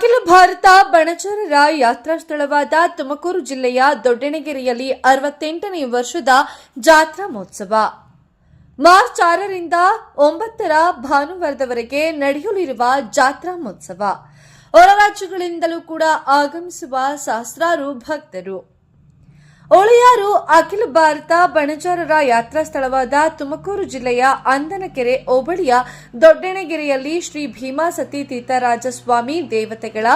ಅಖಿಲ ಭಾರತ ಬಣಜಾರರ ಯಾತ್ರಾ ಸ್ಥಳವಾದ ತುಮಕೂರು ಜಿಲ್ಲೆಯ ದೊಡ್ಡಣಗೆರೆಯಲ್ಲಿ ಅರವತ್ತೆಂಟನೇ ವರ್ಷದ ಜಾತ್ರಾ ಮಹೋತ್ಸವ. ಮಾರ್ಚ್ ಆರರಿಂದ ಒಂಬತ್ತರ ಭಾನುವಾರದವರೆಗೆ ನಡೆಯಲಿರುವ ಜಾತ್ರಾ ಮಹೋತ್ಸವ. ಹೊರ ರಾಜ್ಯಗಳಿಂದಲೂ ಕೂಡ ಆಗಮಿಸುವ ಸಹಸ್ರಾರು ಭಕ್ತರು. ಒಳಿಯಾರು ಅಖಿಲ ಭಾರತ ಬಣಜಾರರ ಯಾತ್ರಾ ಸ್ಥಳವಾದ ತುಮಕೂರು ಜಿಲ್ಲೆಯ ಅಂದನಕೆರೆ ಹೋಬಳಿಯ ದೊಡ್ಡಣಗೆರೆಯಲ್ಲಿ ಶ್ರೀ ಭೀಮಾಸತಿ ತೀರ್ಥರಾಜ ಸ್ವಾಮಿ ದೇವತೆಗಳ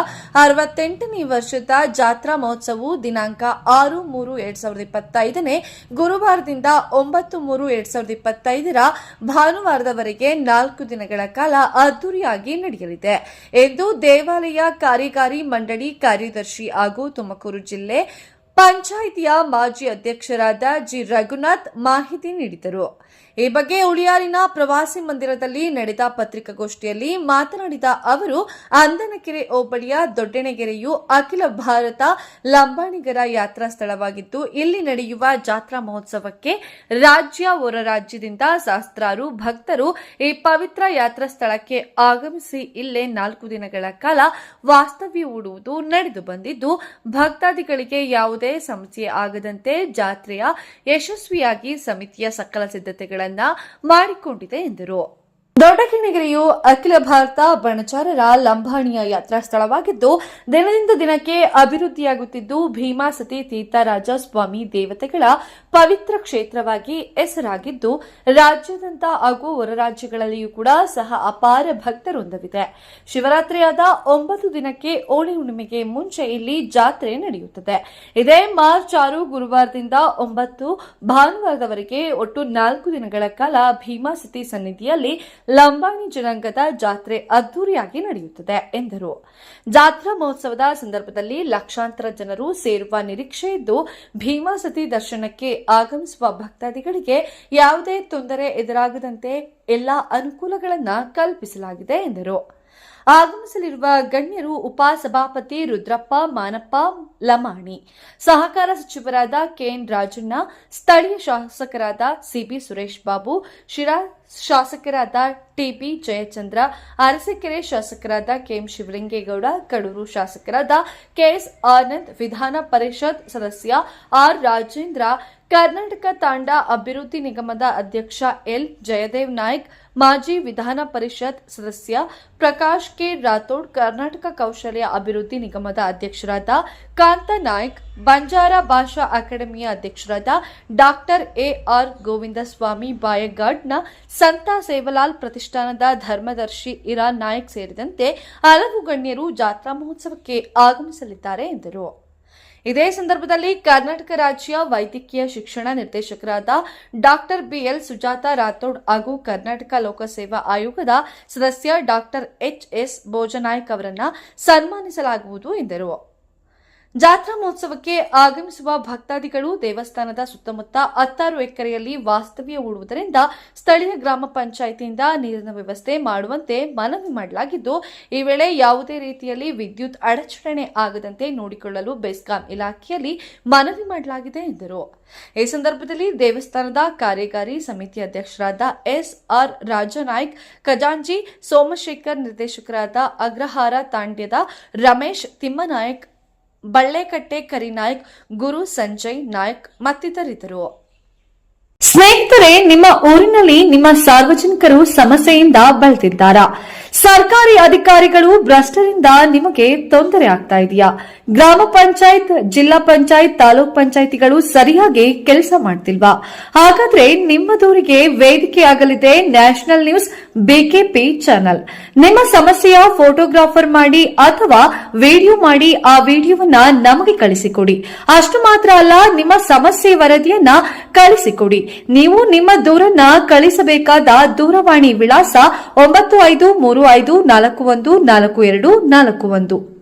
ಅರವತ್ತೆಂಟನೇ ವರ್ಷದ ಜಾತ್ರಾ ಮಹೋತ್ಸವವು ದಿನಾಂಕ ಆರು ಮೂರು ಎರಡ್ ಸಾವಿರದ ಇಪ್ಪತ್ತೈದನೇ ಗುರುವಾರದಿಂದ ಒಂಬತ್ತು ಮೂರು ಎರಡ್ ಸಾವಿರದ ಇಪ್ಪತ್ತೈದರ ಭಾನುವಾರದವರೆಗೆ ನಾಲ್ಕು ದಿನಗಳ ಕಾಲ ಅದ್ದೂರಿಯಾಗಿ ನಡೆಯಲಿದೆ. ಎಂದು ದೇವಾಲಯ ಕಾರ್ಯಕಾರಿ ಮಂಡಳಿ ಕಾರ್ಯದರ್ಶಿ ಹಾಗೂ ತುಮಕೂರು ಜಿಲ್ಲೆ ಪಂಚಾಯಿತಿಯ ಮಾಜಿ ಅಧ್ಯಕ್ಷರಾದ ಜಿ. ರಘುನಾಥ್ ಮಾಹಿತಿ ನೀಡಿದರು. ಈ ಬಗ್ಗೆ ಉಳಿಯಾರಿನ ಪ್ರವಾಸಿ ಮಂದಿರದಲ್ಲಿ ನಡೆದ ಪತ್ರಿಕಾಗೋಷ್ಠಿಯಲ್ಲಿ ಮಾತನಾಡಿದ ಅವರು, ಅಂದನಕೆರೆ ಹೋಬಳಿಯ ದೊಡ್ಡಣಗೆರೆಯು ಅಖಿಲ ಭಾರತ ಲಂಬಾಣಿಗರ ಯಾತ್ರಾ ಸ್ಥಳವಾಗಿದ್ದು, ಇಲ್ಲಿ ನಡೆಯುವ ಜಾತ್ರಾ ಮಹೋತ್ಸವಕ್ಕೆ ರಾಜ್ಯ ಹೊರ ರಾಜ್ಯದಿಂದ ಸಹಸ್ರಾರು ಭಕ್ತರು ಈ ಪವಿತ್ರ ಯಾತ್ರಾ ಸ್ಥಳಕ್ಕೆ ಆಗಮಿಸಿ ಇಲ್ಲೇ ನಾಲ್ಕು ದಿನಗಳ ಕಾಲ ವಾಸ್ತವ್ಯ ಹೂಡುವುದು ನಡೆದು ಬಂದಿದ್ದು, ಭಕ್ತಾದಿಗಳಿಗೆ ಯಾವುದೇ ಸಮಸ್ಯೆ ಆಗದಂತೆ ಜಾತ್ರೆಯ ಯಶಸ್ವಿಯಾಗಿ ಸಮಿತಿಯ ಸಕಲ ಸಿದ್ಧತೆಗಳನ್ನ ಮಾಡಿಕೊಂಡಿದೆ ಎಂದರು. ದೊಡ್ಡಕಿಣಗಿರಿಯು ಅಖಿಲ ಭಾರತ ಬಣಚಾರರ ಲಂಬಾಣಿಯ ಯಾತ್ರಾ ಸ್ಥಳವಾಗಿದ್ದು, ದಿನದಿಂದ ದಿನಕ್ಕೆ ಅಭಿವೃದ್ಧಿಯಾಗುತ್ತಿದ್ದು, ಭೀಮಾಸತಿ ತೀರ್ಥರಾಜ ಸ್ವಾಮಿ ದೇವತೆಗಳ ಪವಿತ್ರ ಕ್ಷೇತ್ರವಾಗಿ ಹೆಸರಾಗಿದ್ದು, ರಾಜ್ಯಾದ್ಯಂತ ಹಾಗೂ ಹೊರ ರಾಜ್ಯಗಳಲ್ಲಿಯೂ ಕೂಡ ಸಹ ಅಪಾರ ಭಕ್ತರೊಂದವಿದೆ ಶಿವರಾತ್ರಿಯಾದ ಒಂಬತ್ತು ದಿನಕ್ಕೆ ಓಣಿ ಹುಣ್ಣಿಮೆಗೆ ಮುಂಚೆ ಇಲ್ಲಿ ಜಾತ್ರೆ ನಡೆಯುತ್ತದೆ. ಇದೇ ಮಾರ್ಚ್ ಆರು ಗುರುವಾರದಿಂದ ಒಂಬತ್ತು ಭಾನುವಾರದವರೆಗೆ ಒಟ್ಟು ನಾಲ್ಕು ದಿನಗಳ ಕಾಲ ಭೀಮಾಸತಿ ಸನ್ನಿಧಿಯಲ್ಲಿ ಲಂಬಾಣಿ ಜನಾಂಗದ ಜಾತ್ರೆ ಅದ್ದೂರಿಯಾಗಿ ನಡೆಯುತ್ತದೆ ಎಂದರು. ಜಾತ್ರಾ ಮಹೋತ್ಸವದ ಸಂದರ್ಭದಲ್ಲಿ ಲಕ್ಷಾಂತರ ಜನರು ಸೇರುವ ನಿರೀಕ್ಷೆ ಇದ್ದು ಭೀಮಾಸತಿ ದರ್ಶನಕ್ಕೆ ಆಗಮಿಸುವ ಭಕ್ತಾದಿಗಳಿಗೆ ಯಾವುದೇ ತೊಂದರೆ ಎದುರಾಗದಂತೆ ಎಲ್ಲಾ ಅನುಕೂಲಗಳನ್ನು ಕಲ್ಪಿಸಲಾಗಿದೆ ಎಂದರು. ಆಗಮಿಸಲಿರುವ ಗಣ್ಯರು ಉಪಸಭಾಪತಿ ರುದ್ರಪ್ಪ, ಮಾನಪ್ಪ ಲಮಾಣಿ. ಸಹಕಾರ ಸಚಿವರಾದ ಕೆಎನ್ ರಾಜಣ್ಣ, ಸ್ಥಳೀಯ ಶಾಸಕರಾದ ಸಿಬಿ ಸುರೇಶ್ ಬಾಬು, ಶಿರಾ ಶಾಸಕರಾದ ಟಿಬಿ ಜಯಚಂದ್ರ, ಅರಸಕೆರೆ ಶಾಸಕರಾದ ಕೆಎಂ ಶಿವಲಿಂಗೇಗೌಡ, ಕಡೂರು ಶಾಸಕರಾದ ಕೆಎಸ್ ಆನಂದ್, ವಿಧಾನ ಪರಿಷತ್ ಸದಸ್ಯ ಆರ್ ರಾಜೇಂದ್ರ, ಕರ್ನಾಟಕ ತಾಂಡ ಅಭಿವೃದ್ಧಿ ನಿಗಮದ ಅಧ್ಯಕ್ಷ ಎಲ್ ಜಯದೇವ್ ನಾಯ್ಕ್, ಮಾಜಿ ವಿಧಾನ ಪರಿಷತ್ ಸದಸ್ಯ ಪ್ರಕಾಶ್ ಕೆ ರಾಥೋಡ್, ಕರ್ನಾಟಕ ಕೌಶಲ್ಯ ಅಭಿವೃದ್ಧಿ ನಿಗಮದ ಅಧ್ಯಕ್ಷರಾದ ಕಾಂತ ನಾಯ್ಕ್, ಬಂಜಾರ ಭಾಷಾ ಅಕಾಡೆಮಿಯ ಅಧ್ಯಕ್ಷರಾದ ಡಾಕ್ಟರ್ ಎಆರ್ ಗೋವಿಂದಸ್ವಾಮಿ ಬಾಯಗಾಡ್ನ ಸಂತ ಸೇವಲಾಲ್ ಪ್ರತಿಷ್ಠಾನದ ಧರ್ಮದರ್ಶಿ ಇರಾ ನಾಯಕ್ ಸೇರಿದಂತೆ ಹಲವು ಗಣ್ಯರು ಜಾತ್ರಾ ಮಹೋತ್ಸವಕ್ಕೆ ಆಗಮಿಸಲಿದ್ದಾರೆ ಎಂದರು. ಇದೇ ಸಂದರ್ಭದಲ್ಲಿ ಕರ್ನಾಟಕ ರಾಜ್ಯ ವೈದ್ಯಕೀಯ ಶಿಕ್ಷಣ ನಿರ್ದೇಶಕರಾದ ಡಾಕ್ಟರ್ ಬಿಎಲ್ ಸುಜಾತ ರಾಥೋಡ್ ಹಾಗೂ ಕರ್ನಾಟಕ ಲೋಕಸೇವಾ ಆಯೋಗದ ಸದಸ್ಯ ಡಾಕ್ಟರ್ ಎಚ್ಎಸ್ ಭೋಜನಾಯ್ಕ್ ಅವರನ್ನು ಸನ್ಮಾನಿಸಲಾಗುವುದು ಎಂದರು. ಜಾತ್ರಾ ಮಹೋತ್ಸವಕ್ಕೆ ಆಗಮಿಸುವ ಭಕ್ತಾದಿಗಳು ದೇವಸ್ಥಾನದ ಸುತ್ತಮುತ್ತ ಹತ್ತಾರು ಎಕರೆಯಲ್ಲಿ ವಾಸ್ತವ್ಯ ಹೂಡುವುದರಿಂದ ಸ್ಥಳೀಯ ಗ್ರಾಮ ಪಂಚಾಯಿತಿಯಿಂದ ನೀರಿನ ವ್ಯವಸ್ಥೆ ಮಾಡುವಂತೆ ಮನವಿ ಮಾಡಲಾಗಿದ್ದು, ಈ ವೇಳೆ ಯಾವುದೇ ರೀತಿಯಲ್ಲಿ ವಿದ್ಯುತ್ ಅಡಚಣೆ ಆಗದಂತೆ ನೋಡಿಕೊಳ್ಳಲು ಬೆಸ್ಕಾಂ ಇಲಾಖೆಯಲ್ಲಿ ಮನವಿ ಮಾಡಲಾಗಿದೆ ಎಂದರು. ಈ ಸಂದರ್ಭದಲ್ಲಿ ದೇವಸ್ಥಾನದ ಕಾರ್ಯಕಾರಿ ಸಮಿತಿ ಅಧ್ಯಕ್ಷರಾದ ಎಸ್ ಆರ್ ರಾಜನಾಯ್ಕ ಖಜಾಂಜಿ ಸೋಮಶೇಖರ್ ನಿರ್ದೇಶಕರಾದ ಅಗ್ರಹಾರ ತಾಂಡ್ಯದ ರಮೇಶ್ ತಿಮ್ಮನಾಯಕ್ ಬಳ್ಳೆಕಟ್ಟೆ ಕರಿನಾಯ್ಕ್ ಗುರು ಸಂಜಯ್ ನಾಯ್ಕ್ ಮತ್ತಿತರಿದ್ದರು. ಸ್ನೇಹಿತರೆ, ನಿಮ್ಮ ಊರಿನಲ್ಲಿ ನಿಮ್ಮ ಸಾರ್ವಜನಿಕರು ಸಮಸ್ಯೆಯಿಂದ ಬಳಲ್ತಿದ್ದಾರಾ? ಸರ್ಕಾರಿ ಅಧಿಕಾರಿಗಳು ಭ್ರಷ್ಟರಿಂದ ನಿಮಗೆ ತೊಂದರೆ ಆಗ್ತಾ ಇದೆಯಾ? ಗ್ರಾಮ ಪಂಚಾಯತ್, ಜಿಲ್ಲಾ ಪಂಚಾಯತ್, ತಾಲೂಕ್ ಪಂಚಾಯತಿಗಳು ಸರಿಯಾಗಿ ಕೆಲಸ ಮಾಡ್ತಿಲ್ವಾ? ಹಾಗಾದ್ರೆ ನಿಮ್ಮ ದೂರಿಗೆ ವೇದಿಕೆಯಾಗಲಿದೆ ನ್ಯಾಷನಲ್ ನ್ಯೂಸ್ ಬಿಕೆಪಿ ಚಾನಲ್. ನಿಮ್ಮ ಸಮಸ್ಯೆಯ ಫೋಟೋಗ್ರಾಫರ್ ಮಾಡಿ ಅಥವಾ ವಿಡಿಯೋ ಮಾಡಿ ಆ ವಿಡಿಯೋವನ್ನ ನಮಗೆ ಕಳಿಸಿಕೊಡಿ. ಅಷ್ಟು ಮಾತ್ರ ಅಲ್ಲ, ನಿಮ್ಮ ಸಮಸ್ಯೆ ವರದಿಯನ್ನ ಕಳಿಸಿಕೊಡಿ. ನೀವು ನಿಮ್ಮ ದೂರನ್ನ ಕಳಿಸಬೇಕಾದ ದೂರವಾಣಿ ವಿಳಾಸ ಒಂಬತ್ತು ಐದು ಮೂರು ಐದು ನಾಲ್ಕು ಒಂದು ನಾಲ್ಕು ಎರಡು ನಾಲ್ಕು ಒಂದು.